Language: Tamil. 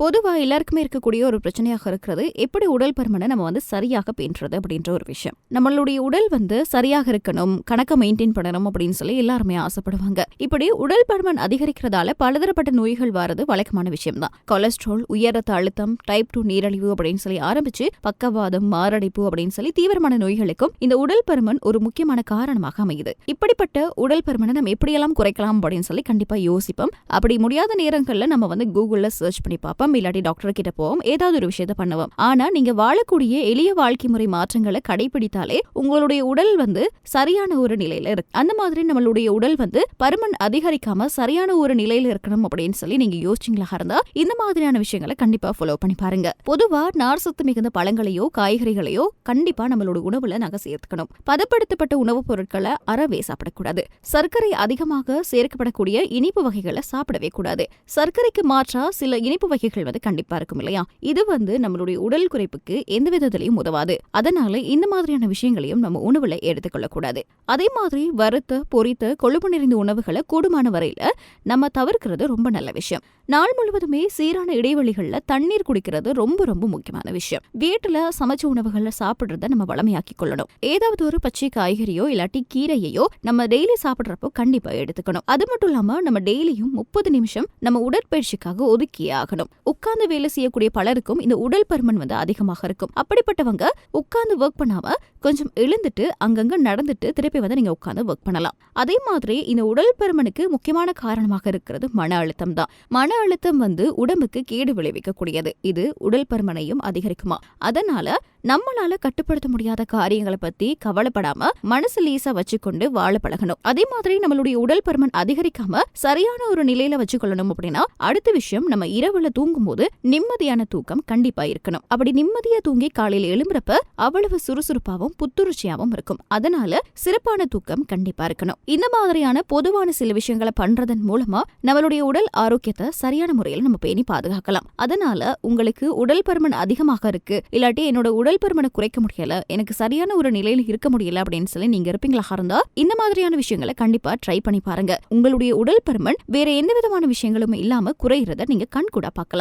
பொதுவாக எல்லாருக்குமே இருக்கக்கூடிய ஒரு பிரச்சனையாக இருக்கிறது. எப்படி உடல் பருமனை நம்ம வந்து சரியாக பேணுறது அப்படின்ற ஒரு விஷயம். நம்மளுடைய உடல் வந்து சரியாக இருக்கணும் கணக்கை மெயின்டைன் பண்ணணும் அப்படின்னு சொல்லி எல்லாருமே ஆசைப்படுவாங்க. இப்படி உடல் பருமன் அதிகரிக்கிறதால பலதரப்பட்ட நோய்கள் வரது வழக்கமான விஷயம் தான் கொலஸ்ட்ரால் உயர் ரத்த அழுத்தம் டைப் டூ நீரழிவு அப்படின்னு சொல்லி ஆரம்பிச்சு பக்கவாதம் மாரடைப்பு அப்படின்னு சொல்லி தீவிரமான நோய்களுக்கும் இந்த உடல் பருமன் ஒரு முக்கியமான காரணமாக அமையுது. இப்படிப்பட்ட உடல் பருமனை நம்ம எப்படியெல்லாம் குறைக்கலாம் அப்படின்னு சொல்லி கண்டிப்பா யோசிப்போம். அப்படி முடியாத நேரங்கள்ல நம்ம வந்து கூகுள்ல சர்ச் பண்ணி பார்ப்போம். போவோம் இல்லாட்டி டாக்டர் கிட்ட போவோம் ஏதாவது ஒரு விஷயத்த பண்ணுவோம். ஆனா நீங்க வாழக்கூடிய எளிய வாழ்க்கை முறை மாற்றங்களை கடைபிடித்தாலே உங்களுடைய உடல் வந்து சரியான ஒரு நிலையில இருக்கு. அந்த மாதிரி நம்மளுடைய உடல் வந்து பருமன் அதிகரிக்காம சரியான ஒரு நிலையில இருக்கணும் அப்படின்னு சொல்லி நீங்க யோசிச்சிங்களா இருந்தா இந்த மாதிரியான விஷயங்களை கண்டிப்பா ஃபாலோ பண்ணி பாருங்க. பொதுவா நார்சத்து மிகுந்த பழங்களையோ காய்கறிகளையோ கண்டிப்பா நம்மளோட உணவுல நாங்க சேர்த்துக்கணும். பதப்படுத்தப்பட்ட உணவுப் பொருட்களை அறவே சாப்பிடக்கூடாது. சர்க்கரை அதிகமாக சேர்க்கப்படக்கூடிய இனிப்பு வகைகளை சாப்பிடவே கூடாது. சர்க்கரைக்கு மாற்றா சில இனிப்பு வகைகள் வந்து கண்டிப்பா இருக்கும் இல்லையா? இது வந்து நம்மளுடைய உடல் குறைப்புக்கு எந்த விதத்திலையும் உதவாது. அதனால இந்த மாதிரியான விஷயங்களையும் நம்ம உணவுல எடுத்துக்கொள்ள கூடாது. அதே மாதிரி வறுத்த பொறித்த கொழுப்பு நிறைந்த உணவுகளை கூடுமான வரையில நம்ம தவிர்க்கிறது ரொம்ப நல்ல விஷயம். நாள் முழுவதுமே சீரான இடைவெளிகள்ல தண்ணீர் குடிக்கிறது ரொம்ப ரொம்ப முக்கியமான விஷயம். வீட்டுல சமைச்ச உணவுகளை சாப்பிடுறத நம்ம வளமையாக்கி கொள்ளணும். ஏதாவது ஒரு பச்சை காய்கறியோ இல்லாட்டி கீரையையோ நம்ம டெய்லி சாப்பிடுறப்போ கண்டிப்பா எடுத்துக்கணும். அது மட்டும் இல்லாம நம்ம டெய்லியும் முப்பது நிமிஷம் நம்ம உடற்பயிற்சிக்காக ஒதுக்கியே ஆகணும். உட்கார்ந்து வேலை செய்யக்கூடிய பலருக்கும் இந்த உடல் பருமன் வந்து அதிகமாக இருக்கும். அப்படிப்பட்டவங்க உட்கார்ந்து ஒர்க் பண்ணாம கொஞ்சம் எழுந்துட்டு அங்கங்க நடந்துட்டு திருப்பி வந்து நீங்க உட்கார்ந்து ஒர்க் பண்ணலாம். அதே மாதிரி இந்த உடல் பருமனுக்கு முக்கியமான காரணமாக இருக்கிறது மன அழுத்தம் தான். மன அழுத்தம் வந்து உடம்புக்கு கேடு விளைவிக்கக்கூடியது. இது உடல் பருமனையும் அதிகரிக்குமா? அதனால நம்மளால கட்டுப்படுத்த முடியாத காரியங்களை பத்தி கவலைப்படாம மனசு லேசா வச்சுக்கொண்டு வாழ பழகணும். அதே மாதிரி நம்மளுடைய உடல் பருமன் அதிகரிக்காம சரியான ஒரு நிலையில வச்சுக்கொள்ளணும் அப்படின்னா அடுத்த விஷயம் நம்ம இரவுல தூங்கும் போது நிம்மதியான தூக்கம் கண்டிப்பா இருக்கணும். அப்படி நிம்மதியா தூங்கி காலையில எழும்புறப்ப அவ்வளவு சுறுசுறுப்பாவும் புத்துணர்ச்சியாவும் இருக்கும். அதனால சிறப்பான தூக்கம் கண்டிப்பா இருக்கணும். இந்த மாதிரியான பொதுவான சில விஷயங்களை பண்றதன் மூலமா நம்மளுடைய உடல் ஆரோக்கியத்தை சரியான முறையில் நம்ம பேணி பாதுகாக்கலாம். அதனால உங்களுக்கு உடல் பருமன் அதிகமாக இருக்கு. இல்லாட்டி என்னோட உடல் பருமனை குறைக்க முடியல எனக்கு சரியான ஒரு நிலையில இருக்க முடியல அப்படின்னு சொல்லி நீங்க இருப்பீங்களா இருந்தா இந்த மாதிரியான விஷயங்களை கண்டிப்பா ட்ரை பண்ணி பாருங்க. உங்களுடைய உடல் பருமன் வேற எந்த விதமான விஷயங்களும் இல்லாம குறையிறத நீங்க கண் கூட பார்க்கலாம்.